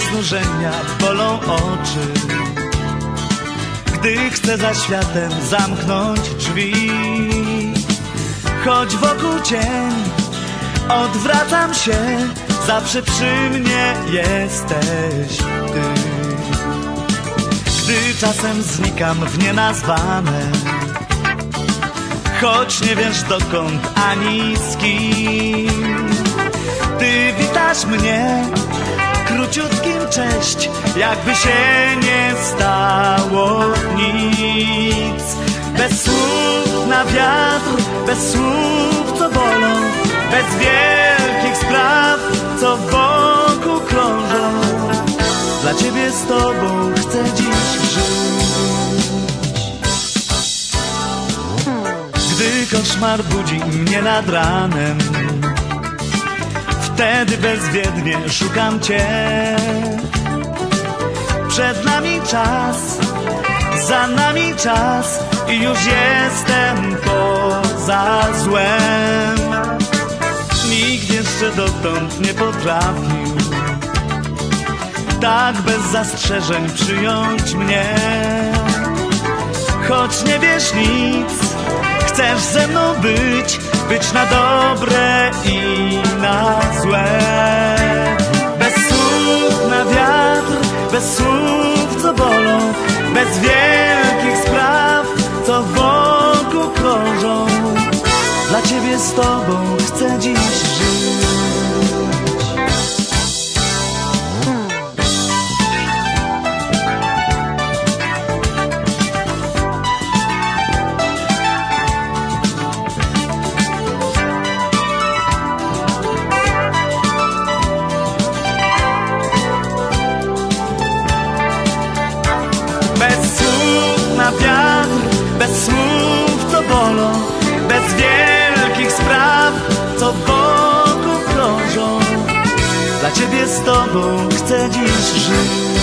znużenia bolą oczy. Gdy chcę za światem zamknąć drzwi Choć wokół cień Odwracam się Zawsze przy mnie jesteś ty. Gdy czasem znikam w nienazwane Choć nie wiesz dokąd ani z kim Ty witasz mnie króciutkim cześć. Jakby się nie stało nic. Bez słów na wiatr, bez słów co bolą Bez wielkich spraw, co wokół krążą. Dla ciebie z tobą chcę dziś żyć. Gdy koszmar budzi mnie nad ranem Wtedy bezwiednie szukam Cię. Przed nami czas, za nami czas I już jestem poza złem. Nikt jeszcze dotąd nie potrafił Tak bez zastrzeżeń przyjąć mnie. Choć nie wiesz nic Chcesz ze mną być Być na dobre słów co bolą Bez wielkich spraw Co wokół krążą. Dla ciebie z tobą chcę dziś żyć na wiatr, bez słów co bolą Bez wielkich spraw, co wokół krążą. Dla ciebie z tobą chcę dziś żyć